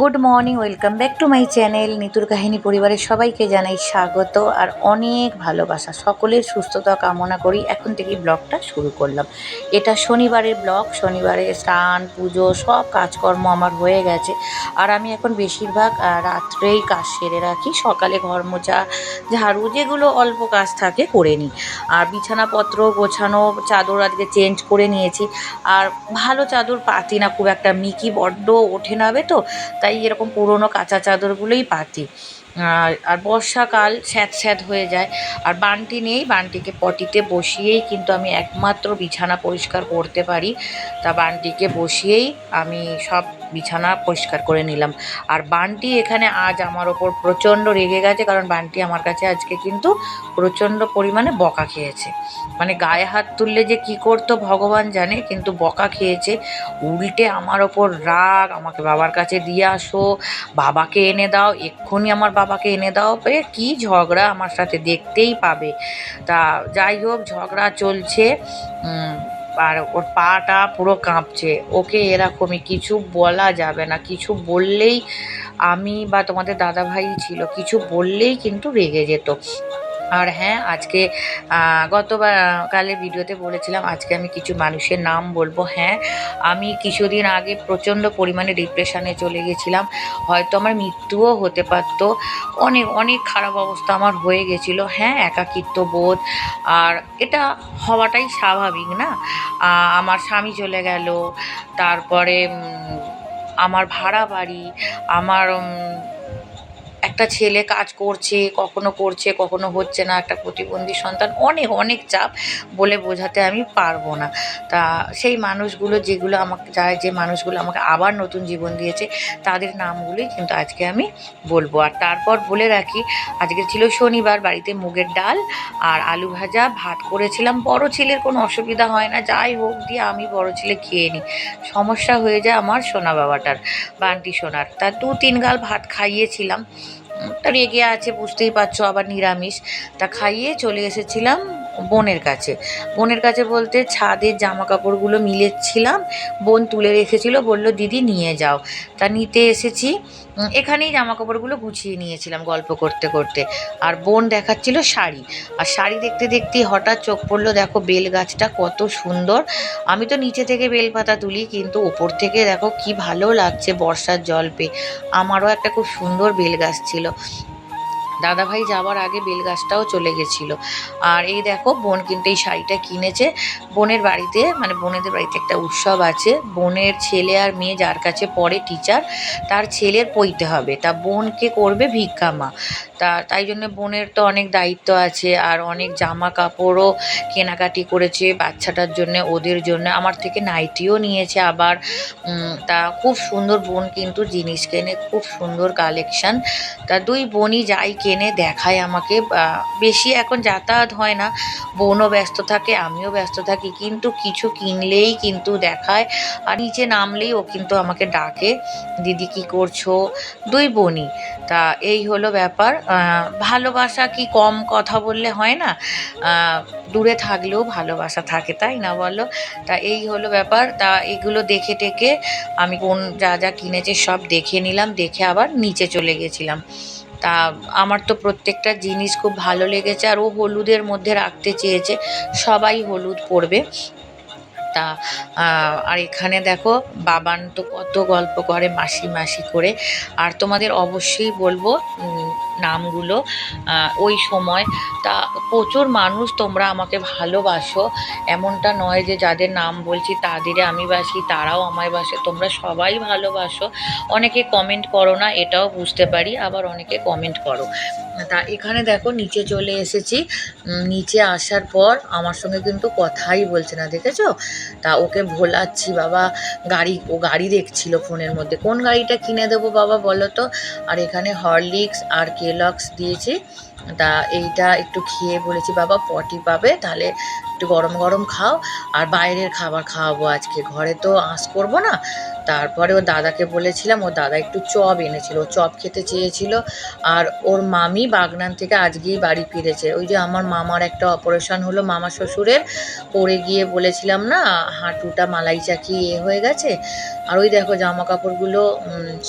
Good morning welcome back to my channel নিতুর কাহিনী পরিবারের সবাইকে জানাই স্বাগত আর অনেক ভালোবাসা। সকলের সুস্থতা কামনা করি এখন থেকেই ব্লগটা শুরু করলাম। এটা শনিবারের ব্লগ, শনিবারে স্নান, পুজো, সব কাজকর্ম আমার হয়ে গেছে। আর আমি এখন বেশিরভাগ রাত্রেই কাজ সেরে রাখি। সকালে ঘর মোছা, ঝাড়ু যেগুলো অল্প কাজ থাকে করে নিই। আর বিছানাপত্র গোছানো, চাদর আজকে চেঞ্জ করে নিয়েছি। আর ভালো চাদর পাতি না, খুব একটা মিকি বড্ড ওঠে নাবে তো, তাই এরকম পুরোনো কাঁচা চাদরগুলোই পাতি। আর আর বর্ষাকাল স্যাঁত স্যাঁত হয়ে যায়। আর বানটি নেই বানটিকে পটিতে বসিয়েই কিন্তু আমি একমাত্র বিছানা পরিষ্কার করতে পারি। তা বানটিকে বসিয়েই আমি সব বিছানা পরিষ্কার করে নিলাম। আর বানটি এখানে আজ আমার ওপর প্রচণ্ড রেগে গেছে, কারণ বানটি আমার কাছে আজকে কিন্তু প্রচণ্ড পরিমাণে বকা খেয়েছে। মানে গায়ে হাত তুললে যে কি করতো ভগবান জানে, কিন্তু বকা খেয়েছে। উল্টে আমার ওপর রাগ, আমাকে বাবার কাছে দিয়ে আসো, বাবাকে এনে দাও, এক্ষুনি আমার বাবাকে এনে দাও, এ কি ঝগড়া আমার সাথে দেখতেই পাবে। তা যাই হোক, ঝগড়া চলছে। আর ওর পাটা পুরো কাঁপছে। ওকে এরকমই কিছু বলা যাবে না, কিছু বললেই আমি বা তোমাদের দাদা ভাই ছিল, কিছু বললেই কিন্তু রেগে যেত। আর হ্যাঁ আজকে গতবার কালে ভিডিওতে বলেছিলাম, আজকে আমি কিছু মানুষের নাম বলব। হ্যাঁ আমি কিছুদিন আগে প্রচণ্ড পরিমাণে ডিপ্রেশনে চলে গেছিলাম। হয়তো আমার মৃত্যুও হতে পারতো। অনেক অনেক খারাপ অবস্থা আমার হয়ে গেছিল। হ্যাঁ একাকিত্ব বোধ। আর এটা হওয়াটাই স্বাভাবিক, না? আমার স্বামী চলে গেল, তারপরে আমার ভাড়া বাড়ি, আমার একটা ছেলে কাজ করছে, কখনো করছে, কখনো হচ্ছে না, একটা প্রতিবন্ধী সন্তান, অনেক অনেক চাপ বলে বোঝাতে আমি পারব না। তা সেই মানুষগুলো যেগুলো আমাকে, যারা যে মানুষগুলো আমাকে আবার নতুন জীবন দিয়েছে, তাদের নামগুলোই কিন্তু আজকে আমি বলব। আর তারপর বলে রাখি, আজকে ছিল শনিবার, বাড়িতে মুগের ডাল আর আলু ভাজা, ভাত করেছিলাম। বড় ছেলের কোনো অসুবিধা হয় না, যাই হোক, দিয়ে আমি বড় ছেলে খেয়ে নিই। সমস্যা হয়ে যায় আমার সোনা বাবাটার বান্টি সোনার। তা দু তিন গাল ভাত খাইয়েছিলাম। রেগে আছে বুঝতেই পারছ আবার নিরামিষ। তা খাইয়ে চলে এসেছিলাম। বোনের কাছে। বোনের কাছে বলতে ছাদের জামা কাপড়গুলো মিলেছিলাম, বোন তুলে রেখেছিল, বলল, দিদি, নিয়ে যাও। তা নিতে এসেছি। এখানেই জামা কাপড়গুলো গুছিয়ে নিয়েছিলাম গল্প করতে করতে। আর বোন দেখাচ্ছিল শাড়ি। আর শাড়ি দেখতে দেখতেই হঠাৎ চোখ পড়ল, দেখো বেল গাছটা কত সুন্দর। আমি তো নিচে থেকে বেলপাতা তুলি, কিন্তু ওপর থেকে দেখো কি ভালো লাগছে বর্ষার জল পেয়ে। আমারও একটা খুব সুন্দর বেল গাছ ছিল। দাদাভাই যাওয়ার আগে বেল গাছটাও চলে গেছিল। আর এই দেখো, বোন কিন্তু এই শাড়িটা কিনেছে। বোনের বাড়িতে মানে বোনেদের বাড়িতে একটা উৎসব আছে। বোনের ছেলে আর মেয়ে যার কাছে পড়ে টিচার তার ছেলের পইতে হবে। তা বোনকে করবে? ভিক্ষা মা। তা তাই জন্য বোনের তো অনেক দায়িত্ব আছে আর অনেক জামা কাপড়ও কেনাকাটি করেছে বাচ্চাটার জন্য, ওদের জন্য। আমার থেকে নাইটিও নিয়েছে আবার। তা খুব সুন্দর বোন কিন্তু জিনিস কেনে, খুব সুন্দর কালেকশন তা দুই বোনই যাই কেনে দেখায় আমাকে বেশি এখন যাতায়াত হয় না। বোনও ব্যস্ত থাকে, আমিও ব্যস্ত থাকি, কিন্তু কিছু কিনলেই কিন্তু দেখায়। আর নিচে নামলেই ও কিন্তু আমাকে ডাকে, দিদি কি করছ? দুই বোনই। তা এই হলো ব্যাপার। ভালোবাসা কি কম কথা বললে হয় না? দূরে থাকলেও ভালোবাসা থাকে, তাই না বলো? তা এই হলো ব্যাপার। তা এগুলো দেখে টেকে আমি কোন যা যা কিনেছে সব দেখে নিলাম, দেখে আবার নিচে চলে গেছিলাম। তা আমার তো প্রত্যেকটা জিনিস খুব ভালো লেগেছে আর ও হলুদের মধ্যে রাখতে চেয়েছে। সবাই হলুদ পরবে। তা আর এখানে দেখো বাবান তো কত গল্প করে মাসি মাসি করে। আর তোমাদের অবশ্যই বলব নামগুলো ওই সময়। তা প্রচুর মানুষ তোমরা আমাকে ভালোবাসো। এমনটা নয় যে যাদের নাম বলছি তাদের আমি বাসি, তারাও আমায় বাসে। তোমরা সবাই ভালোবাসো। অনেকে কমেন্ট করো না, এটাও বুঝতে পারি, আবার অনেকে কমেন্ট করো। তা এখানে দেখো নিচে চলে এসেছি। নিচে আসার পর আমার সঙ্গে কিন্তু কথাই বলছে না, দেখেছ? তা ওকে ভোলাচ্ছি, বাবা গাড়ি, ও গাড়ি দেখছিল ফোনের মধ্যে। কোন গাড়িটা কিনে দেবো বাবা বলো তো? আর এখানে হরলিক্স আর কেলক্স দিয়েছি। তা এইটা একটু খেয়ে বলেছি, বাবা পটি পাবে, তাহলে একটু গরম গরম খাও। আর বাইরের খাবার খাওয়াবো আজকে। ঘরে তো আঁশ করব না তারপরে ওর দাদাকে বলেছিলাম, ওর দাদা একটু চপ এনেছিল, ও চপ খেতে চেয়েছিল। আর ওর মামি বাগনান থেকে আজকেই বাড়ি ফিরেছে। ওই যে আমার মামার একটা অপারেশন হলো, মামা শ্বশুরের। পড়ে গিয়ে বলেছিলাম না, হাঁটুটা মালাই চাকি এ হয়ে গেছে। আর ওই দেখো জামা কাপড়গুলো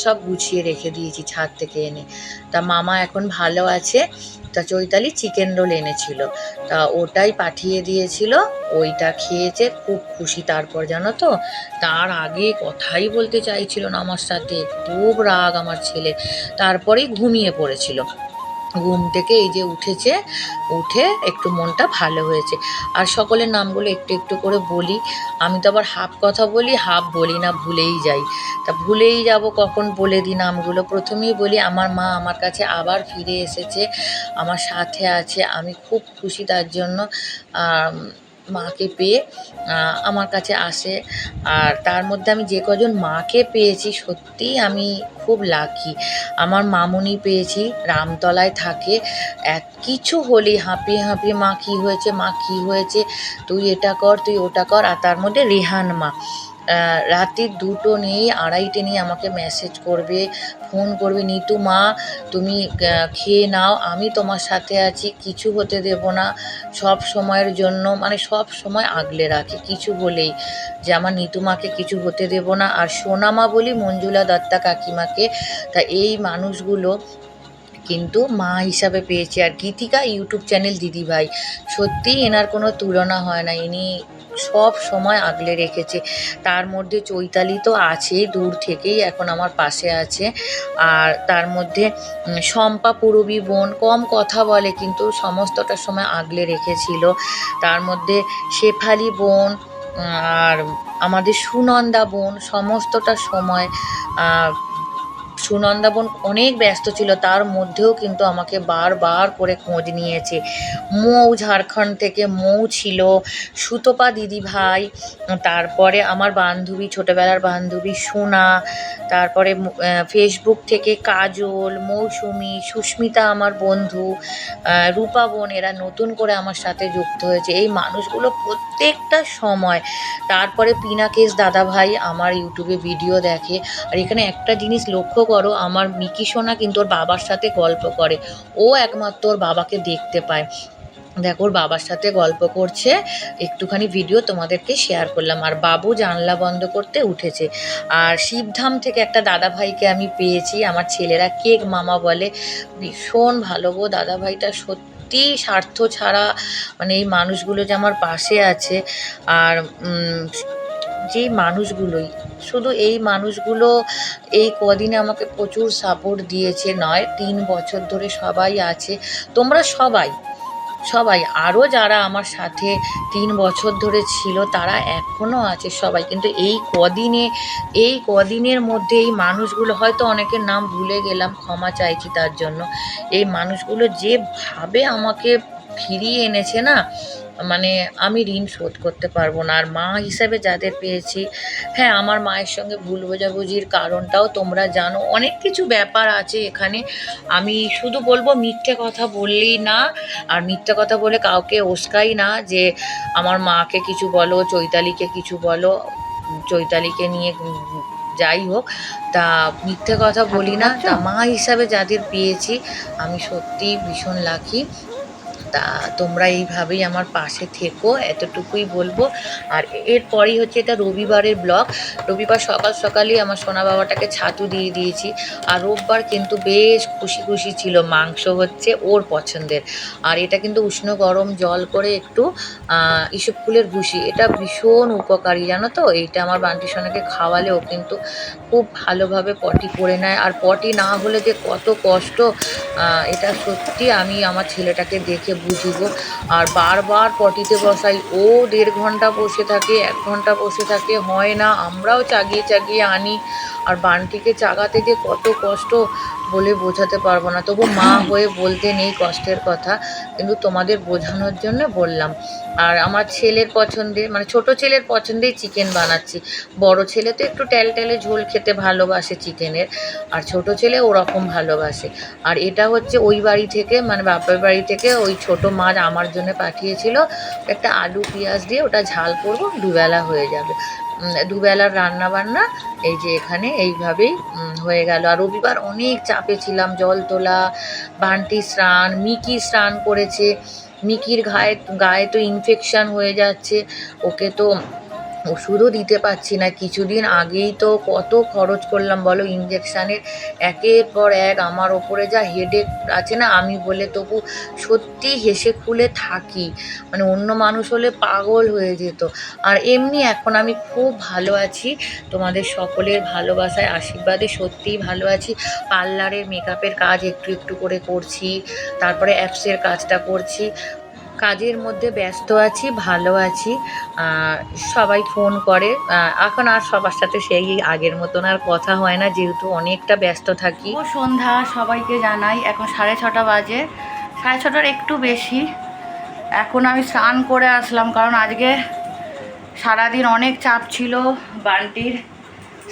সব গুছিয়ে রেখে দিয়েছি ছাদ থেকে এনে। তা মামা এখন ভালো আছে। তা চৈতালি চিকেন রোল এনেছিল। তা ওটাই পাঠিয়ে দিয়েছিল, ওইটা খেয়েছে, খুব খুশি তারপর জানো তো? তার আগে কথাই বলতে চাইছিল না আমার সাথে, খুব রাগ আমার ছেলে। তারপরেই ঘুমিয়ে পড়েছিল। ঘুম থেকে এই যে উঠেছে, উঠে একটু মনটা ভালো হয়েছে। আর সকলের নামগুলো একটু একটু করে বলি। আমি তো আবার হাফ কথা বলি, হাফ বলি না, ভুলেই যাই। তা ভুলেই যাব কখন বলে দিই নামগুলো? প্রথমেই বলি, আমার মা আমার কাছে আবার ফিরে এসেছে, আমার সাথে আছে, আমি খুব খুশি তার জন্য। মাকে পেয়ে আমার কাছে আসে। আর তার মধ্যে আমি যে কজন মাকে পেয়েছি সত্যি আমি খুব লাকি আমার মামুনি পেয়েছি, রামতলায় থাকে। এক কিছু হলি হাঁপিয়ে হাঁপিয়ে মা কী হয়েছে, মা কী হয়েছে, তুই এটা কর, তুই ওটা কর। আর তার মধ্যে রেহান মা। রাতের দুটো নিয়েই আড়াইটে নিয়ে আমাকে মেসেজ করবে ফোন করবে, নিতু মা, তুমি খেয়ে নাও, আমি তোমার সাথে আছি, কিছু হতে দেব না, সব সময়ের জন্য মানে সব সময় আগলে রাখে, কিছু বলেই যে আমার নিতুমাকে কিছু হতে দেব না, আর সোনামা বলি মঞ্জুলা দত্তা কাকিমাকে, তা এই মানুষগুলো কিন্তু মা হিসাবে পেয়েছি। আর গীতিকা ইউটিউব চ্যানেল দিদিভাই সত্যিই এনার কোনো তুলনা হয় না। ইনি সব সময় আগলে রেখেছে। তার মধ্যে চৈতালি তো আছেই দূর থেকেই এখন আমার পাশে আছে। আর তার মধ্যে শম্পা পুরবী বোন কম কথা বলে, কিন্তু সমস্তটা সময় আগলে রেখেছিল। তার মধ্যে শেফালি বোন, আর আমাদের সুনন্দা বোন সমস্তটা সময় সুনন্দা বোন অনেক ব্যস্ত ছিল, তার মধ্যেও কিন্তু আমাকে বারবার করে খোঁজ নিয়েছে। মৌ ঝাড়খণ্ড থেকে মৌ ছিল, সুতপা দিদি ভাই, তারপরে আমার বান্ধবী, ছোটোবেলার বান্ধবী সোনা, তারপরে ফেসবুক থেকে কাজল, মৌসুমি, সুস্মিতা আমার বন্ধু রূপা বোন, এরা নতুন করে আমার সাথে যুক্ত হয়েছে। এই মানুষগুলো প্রত্যেকটা সময়, তারপরে পিনাকেশ দাদা ভাই আমার ইউটিউবে ভিডিও দেখে, আর এখানে একটা জিনিস লক্ষ্য করো আমার মিকি সোনা কিন্তু ওর বাবার সাথে গল্প করে। ও একমাত্র ওর বাবাকে দেখতে পায়। দেখো, ওর বাবার সাথে গল্প করছে। একটুখানি ভিডিও তোমাদেরকে শেয়ার করলাম। আর বাবু জানলা বন্ধ করতে উঠেছে। আর শিবধাম থেকে একটা দাদা ভাইকে আমি পেয়েছি। আমার ছেলেরা কেক মামা বলে। ভীষণ ভালো গো দাদা ভাইটা সত্যি স্বার্থ ছাড়া মানে এই মানুষগুলো যে আমার পাশে আছে। আর যেই মানুষগুলোই, শুধু এই মানুষগুলো এই কদিনে আমাকে প্রচুর সাপোর্ট দিয়েছে, নয়, তিন বছর ধরে সবাই আছে। তোমরা সবাই সবাই, আরও যারা আমার সাথে তিন বছর ধরে ছিল, তারা এখনও আছে সবাই। কিন্তু এই কদিনে, এই কদিনের মধ্যে এই মানুষগুলো, হয়তো অনেকের নাম ভুলে গেলাম, ক্ষমা চাইছি তার জন্য। এই মানুষগুলো যেভাবে আমাকে ফিরিয়ে এনেছে না মানে আমি ঋণ শোধ করতে পারব না। আর মা হিসাবে যাদের পেয়েছি হ্যাঁ আমার মায়ের সঙ্গে ভুল বোঝাবুঝির কারণটাও তোমরা জানো। অনেক কিছু ব্যাপার আছে এখানে। আমি শুধু বলব মিথ্যে কথা বললেই না আর মিথ্যে কথা বলে কাউকে ওস্কাই না যে আমার মাকে কিছু বলো চৈতালিকে কিছু বলো চৈতালিকে নিয়ে যাই হোক। তা মিথ্যে কথা বলি না। তা মা হিসাবে যাদের পেয়েছি আমি সত্যিই ভীষণ লাকি তা তোমরা এইভাবেই আমার পাশে থেকো, এতটুকুই বলব। আর এরপরই হচ্ছে এটা রবিবারের ব্লগ। রবিবার সকাল সকালই আমার সোনা বাবাটাকে ছাতু দিয়ে দিয়েছি। আর রোববার কিন্তু বেশ খুশি খুশি ছিল, মাংস হচ্ছে ওর পছন্দের। আর এটা কিন্তু উষ্ণ গরম জল করে একটু ইসব ফুলের ভুসি এটা ভীষণ উপকারী, জানো তো? এইটা আমার বান্টি সোনাকে খাওয়ালে ও কিন্তু খুব ভালোভাবে পটি করে নেয়। আর পটি না হলে যে কত কষ্ট এটা সত্যি আমি আমার ছেলেটাকে দেখে বুঝি আর বারবার পটিতে বসাই, ও দেড় ঘণ্টা বসে থাকে, এক ঘণ্টা বসে থাকে, হয় না, আমরাও চাগিয়ে চাগিয়ে আনি। আর বানটিকে চাগাতে যে কত কষ্ট বলে বোঝাতে পারব না। তবু মা হয়ে বলতে নেই কষ্টের কথা, কিন্তু তোমাদের বোঝানোর জন্য বললাম। আর আমার ছেলের পছন্দে মানে ছোট ছেলের পছন্দেই চিকেন বানাচ্ছি। বড় ছেলে তো একটু ট্যালট্যালে ঝোল খেতে ভালোবাসে চিকেনের আর ছোট ছেলে ওরকম ভালোবাসে। আর এটা হচ্ছে ওই বাড়ি থেকে মানে বাপের বাড়ি থেকে ওই ছোট মাছ আমার জন্য পাঠিয়েছিল। একটা আলু পেঁয়াজ দিয়ে ওটা ঝাল করব, দুবেলা হয়ে যাবে। দুবেলার রান্না বান্না এই যে এখানে এইভাবেই হয়ে গেল। আর রবিবার অনেক চাপে ছিলাম, জল তোলা, বান্টি স্নান, মিকি স্নান করেছে। মিকির ঘায়ে, গায়ে তো ইনফেকশান হয়ে যাচ্ছে। ওকে তো ওষুধও দিতে পারছি না। কিছুদিন আগেই তো কত খরচ করলাম বলো? ইঞ্জেকশানের একের পর এক আমার ওপরে যা হেডেক আছে না, আমি বলে তবু সত্যি হেসে খুলে থাকি। মানে অন্য মানুষ হলে পাগল হয়ে যেত। আর এমনি এখন আমি খুব ভালো আছি। তোমাদের সকলের ভালোবাসায়, আশীর্বাদে সত্যিই ভালো আছি। পার্লারের মেকআপের কাজ একটু একটু করে করছি, তারপরে অ্যাপসের কাজটা করছি। কাজের মধ্যে ব্যস্ত আছি, ভালো আছি। সবাই ফোন করে। এখন আর সবার সাথে সেই আগের মতন আর কথা হয় না, যেহেতু অনেকটা ব্যস্ত থাকি। ও সন্ধ্যা সবাইকে জানাই। এখন সাড়ে ছটা বাজে। সাড়ে ছটার একটু বেশি। এখন আমি স্নান করে আসলাম, কারণ আজকে সারাদিন অনেক চাপ ছিল বান্টির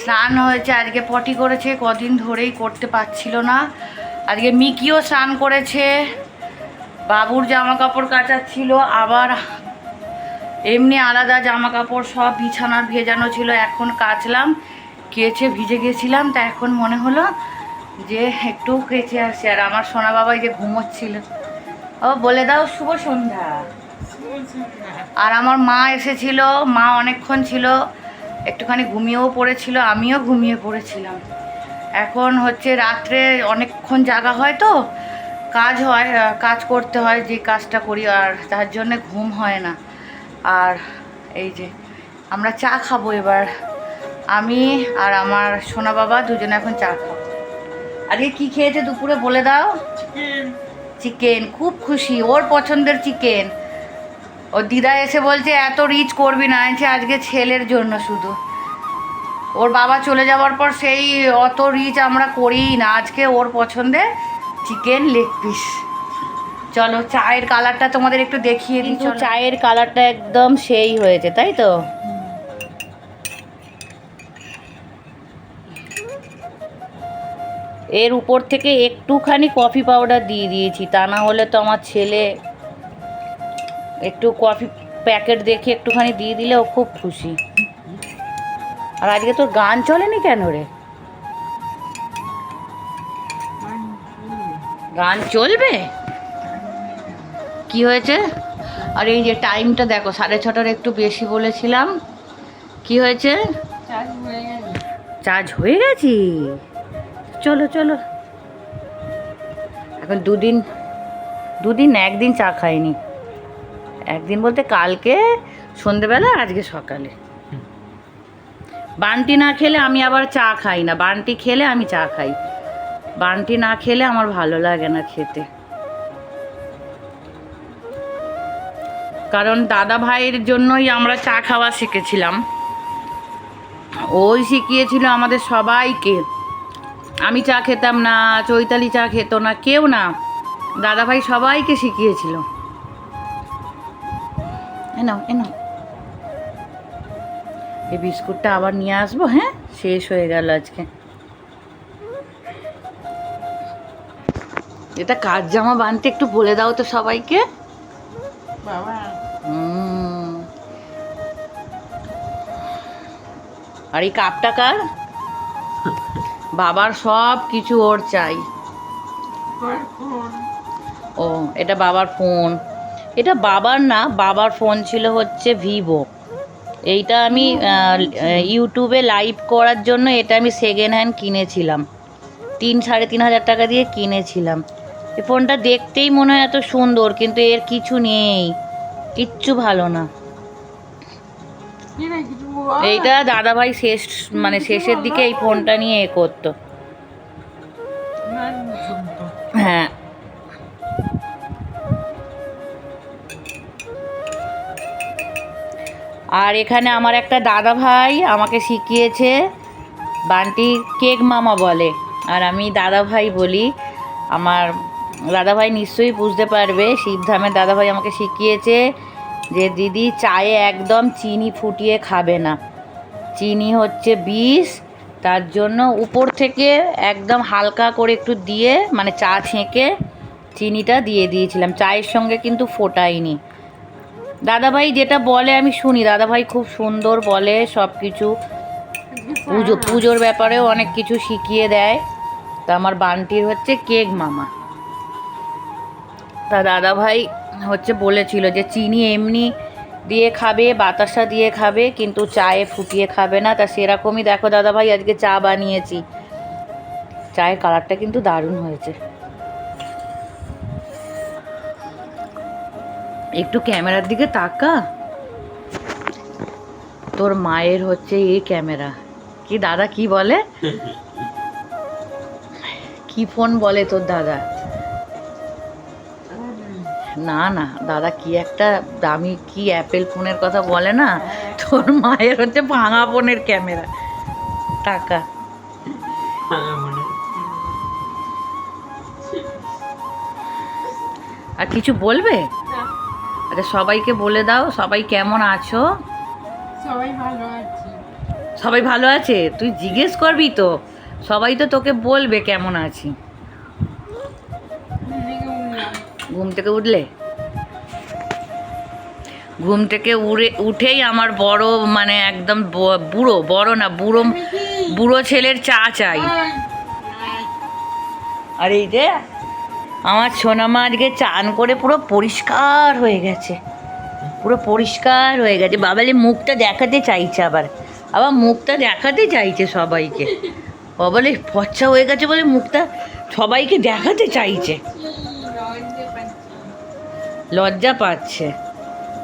স্নান হয়েছে, আজকে পটি করেছে, কদিন ধরেই করতে পারছিল না। আজকে মিকিও স্নান করেছে। বাবুর জামা কাপড় কাচাচ্ছিল আবার এমনি আলাদা জামা কাপড় সব বিছানার ভেজানো ছিল, এখন কাচলাম, কেচে ভিজে গেছিলাম, তা এখন মনে হলো যে একটু কেচে আসি, আর আমার সোনা বাবাই যে ঘুমোচ্ছিল। ও, বলে দাও শুভ সন্ধ্যা। আর আমার মা এসেছিল, মা অনেকক্ষণ ছিল, একটুখানি ঘুমিয়েও পড়েছিল, আমিও ঘুমিয়ে পড়েছিলাম। এখন হচ্ছে রাত্রে অনেকক্ষণ জাগা হয় তো কাজ হয় কাজ করতে হয় যে কাজটা করি আর তার জন্য ঘুম হয় না। আর এই যে আমরা চা খাব এবার। আমি আর আমার সোনা বাবা দুজনে এখন চা খাব। আজকে কি খেয়েছে দুপুরে বলে দাও? চিকেন। খুব খুশি ওর পছন্দের চিকেন। ওর দিদা এসে বলছে এত রিচ করবি না। আছে আজকে ছেলের জন্য শুধু। ওর বাবা চলে যাওয়ার পর সেই অত রিচ আমরা করিই না। আজকে ওর পছন্দের চিকেন লেগ পিস চলো চায়ের কালারটা তোমাদের একটু দেখিয়ে দিই চলো। চায়ের কালারটা একদম সেই হয়েছে তাই তো? এর উপর থেকে একটুখানি কফি পাউডার দিয়ে দিয়েছি তা না হলে তো আমার ছেলে একটু কফি প্যাকেট দেখে একটুখানি দিয়ে দিলে ও খুব খুশি। আর আজকে তোর গান চলেনি কেন রে? গান চলবে? কি হয়েছে? আর এই যে টাইমটা দেখো সাড়ে ছটার একটু বেশি বলেছিলাম। কি হয়েছে? চার্জ হয়ে গেছি। চলো চলো। এখন দুদিন দুদিন একদিন চা খাইনি। একদিন বলতে কালকে সন্ধেবেলা আজকে সকালে। বান্টি না খেলে আমি আবার চা খাই না। বান্টি খেলে আমি চা খাই। বান্টি না খেলে আমার ভালো লাগে না খেতে। কারণ দাদা ভাইয়ের জন্যই আমরা চা খাওয়া শিখেছিলাম। ওই শিখিয়েছিল আমাদের সবাইকে। আমি চা খেতাম না, চৈতালি চা খেত না, কেউ না। দাদা ভাই সবাইকে শিখিয়েছিল। এনো এনো এই বিস্কুটটা আবার নিয়ে আসব হ্যাঁ? শেষ হয়ে গেল আজকে। এটা কাজ জামা বানতে একটু বলে দাও তো সবাইকে? বাবা। আর এই কাপটা কার? বাবার সব কিছু ওর চাই। ও এটা বাবার ফোন। এটা বাবার না বাবার ফোন ছিল হচ্ছে ভিভো। এইটা আমি ইউটিউবে লাইভ করার জন্য এটা আমি সেকেন্ড হ্যান্ড কিনেছিলাম। তিন সাড়ে তিন হাজার টাকা দিয়ে কিনেছিলাম। এই ফোনটা দেখতেই মনে হয় এত সুন্দর, কিন্তু এর কিছু নেই। কিচ্ছু ভালো না। এইটা দাদাভাই শেষ মানে শেষের দিকে এই ফোনটা নিয়ে এ করতো। হ্যাঁ। আর এখানে আমার একটা দাদা ভাই আমাকে শিখিয়েছে বান্টি কেক মামা বলে। আর আমি দাদা ভাই বলি আমার দাদা ভাই নিশ্চয়ই বুঝতে পারবে শিবধামের দাদা ভাই আমাকে শিখিয়েছে যে দিদি চায়ে একদম চিনি ফুটিয়ে খাবে না। চিনি হচ্ছে বিষ তার জন্য উপর থেকে একদম হালকা করে একটু দিয়ে মানে চা ছেঁকে চিনিটা দিয়ে দিয়েছিলাম। চায়ের সঙ্গে কিন্তু ফোটাইনি দাদাভাই যেটা বলে আমি শুনি দাদাভাই খুব সুন্দর বলে সব কিছু পুজো পুজোর ব্যাপারেও অনেক কিছু শিখিয়ে দেয়। তা আমার বান্টির হচ্ছে কেক মামা। তা দাদাভাই হচ্ছে বলেছিল যে চিনি এমনি দিয়ে খাবে, বাতাসা দিয়ে খাবে, কিন্তু চায়ে ফুটিয়ে খাবে না। তা সেরকমই দেখো দাদাভাই, আজকে চা বানিয়েছি। চায়ের কালারটা কিন্তু দারুণ হয়েছে। একটু ক্যামেরার দিকে তাকা। তোর মায়ের হচ্ছে এই ক্যামেরা। কি দাদা, কি বলে? কি ফোন বলে তোর দাদা? না না দাদা কি একটা দামি কি অ্যাপেল ফোনের কথা বলে না? তোর মায়ের হচ্ছে ভাঙা ফোনের ক্যামেরা। টাকা। আর কিছু বলবে? আচ্ছা সবাইকে বলে দাও সবাই কেমন আছো? সবাই ভালো আছি। সবাই ভালো আছে? তুই জিজ্ঞেস করবি তো। সবাই তো তোকে বলবে কেমন আছি। ঘুম থেকে উঠলে? ঘুম থেকে উড়ে, উঠেই আমার বড় মানে একদম বুড়ো, বড় না, বুড়ো বুড়ো ছেলের চা চাই। আর এই যে, আমার সোনামা আজকে চান করে পুরো পরিষ্কার হয়ে গেছে। পুরো পরিষ্কার হয়ে গেছে। বাবালি মুখটা দেখাতে চাইছে আবার। আবার মুখটা দেখাতে চাইছে সবাইকে। বাবালি ফচ্ছা হয়ে গেছে বলে মুখটা সবাইকে দেখাতে চাইছে। লজ্জা পাচ্ছে।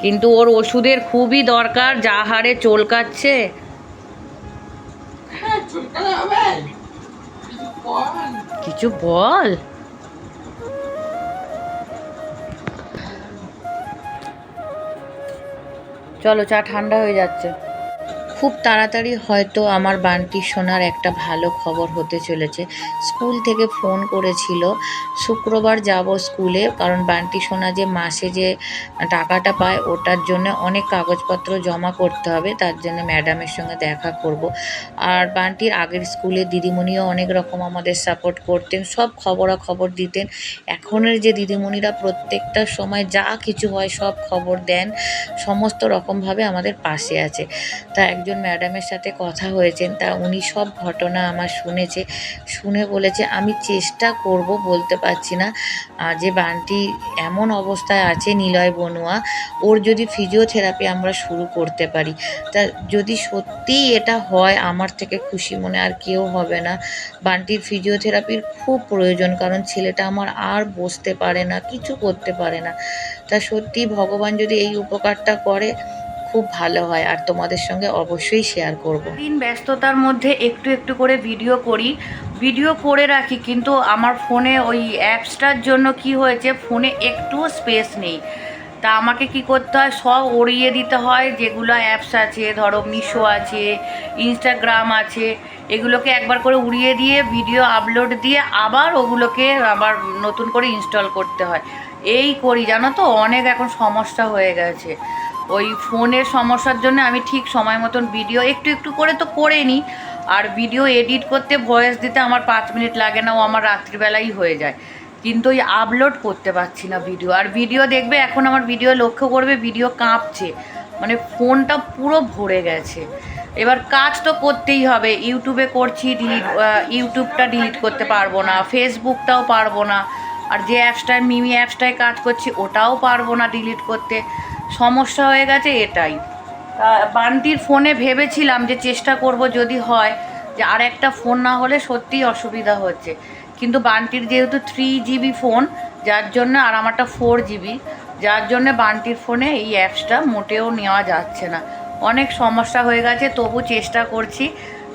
কিন্তু ওর ওষুধের খুবই দরকার, যা হারে চলকাচ্ছে। বল কিছু বল। চলো, চা ঠান্ডা হয়ে যাচ্ছে। খুব তাড়াতাড়ি হয়তো আমার বান্টি সোনার একটা ভালো খবর হতে চলেছে। স্কুল থেকে ফোন করেছিল, শুক্রবার যাব স্কুলে, কারণ বান্টি সোনা যে মাসে যে টাকাটা পায় ওটার জন্য অনেক কাগজপত্র জমা করতে হবে, তার জন্য ম্যাডামের সঙ্গে দেখা করব। আর বান্টির আগের স্কুলে দিদিমণিও অনেক রকম আমাদের সাপোর্ট করতেন, সব খবরাখবর দিতেন। এখনের যে দিদিমণিরা প্রত্যেকটা সময় যা কিছু হয় সব খবর দেন, সমস্ত রকমভাবে আমাদের পাশে আছে। তা একজন ম্যাডামের সাথে কথা হয়েছেন, তা উনি সব ঘটনা আমার শুনেছে, শুনে বলেছে, আমি চেষ্টা করব বলতে পারছি না। যে বানটি এমন অবস্থায় আছে নিলয় বনুয়া, ওর যদি ফিজিওথেরাপি আমরা শুরু করতে পারি। তা যদি সত্যিই এটা হয়, আমার থেকে খুশি মনে আর কেউ হবে না। বান্টির ফিজিওথেরাপির খুব প্রয়োজন, কারণ ছেলেটা আমার আর বসতে পারে না, কিছু করতে পারে না। তা সত্যি ভগবান যদি এই উপকারটা করে খুব ভালো হয় আর তোমাদের সঙ্গে অবশ্যই শেয়ার করব। দিন ব্যস্ততার মধ্যে একটু একটু করে ভিডিও করি। ভিডিও করে রাখি, কিন্তু আমার ফোনে ওই অ্যাপসটার জন্য কি হয়েছে ফোনে একটুও স্পেস নেই। তা আমাকে কি করতে হয়, সব উড়িয়ে দিতে হয়, যেগুলো অ্যাপস আছে, ধরো মিশো আছে ইনস্টাগ্রাম আছে, এগুলোকে একবার করে উড়িয়ে দিয়ে ভিডিও আপলোড দিয়ে আবার ওগুলোকে আবার নতুন করে ইনস্টল করতে হয়। এই করি, জানো তো, অনেক এখন সমস্যা হয়ে গেছে। ওই ফোনের সমস্যার জন্য আমি ঠিক সময় মতন ভিডিও একটু একটু করে তো করে নিই। আর ভিডিও এডিট করতে ভয়েস দিতে আমার পাঁচ মিনিট লাগে না, ও আমার রাত্রিবেলাই হয়ে যায়। কিন্তু ওই আপলোড করতে পারছি না ভিডিও। আর ভিডিও দেখবে, এখন আমার ভিডিও লক্ষ্য করবে, ভিডিও কাঁপছে। মানে ফোনটা পুরো ভরে গেছে। এবার কাজ তো করতেই হবে। ইউটিউবে করছি ডিলিট ইউটিউবটা ডিলিট করতে পারব না, ফেসবুকটাও পারব না। আর যে অ্যাপসটায় মিমি অ্যাপসটায় কাজ করছি, ওটাও পারব না ডিলিট করতে। সমস্যা হয়ে গেছে এটাই। তা বান্টির ফোনে ভেবেছিলাম যে চেষ্টা করব যদি হয় যে আর একটা ফোন না হলে সত্যিই অসুবিধা হচ্ছে। কিন্তু বান্টির যেহেতু থ্রি জিবি ফোন যার জন্য আর আমারটা ফোর জিবি যার জন্য বান্টির ফোনে এই অ্যাপসটা মোটেও নেওয়া যাচ্ছে না। অনেক সমস্যা হয়ে গেছে তবু চেষ্টা করছি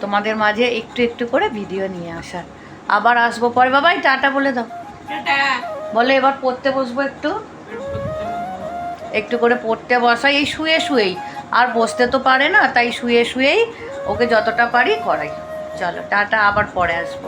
তোমাদের মাঝে একটু একটু করে ভিডিও নিয়ে আসার। আবার আসব পরে। বাবাই টাটা বলে দাও। বলে এবার পড়তে বসবো একটু। একটু করে পড়তে বসাই, এই শুয়ে শুয়েই। আর বসতে তো পারে না, তাই শুয়ে শুয়েই ওকে যতটা পারি করাই। চলো, টাটা, আবার পরে আসব।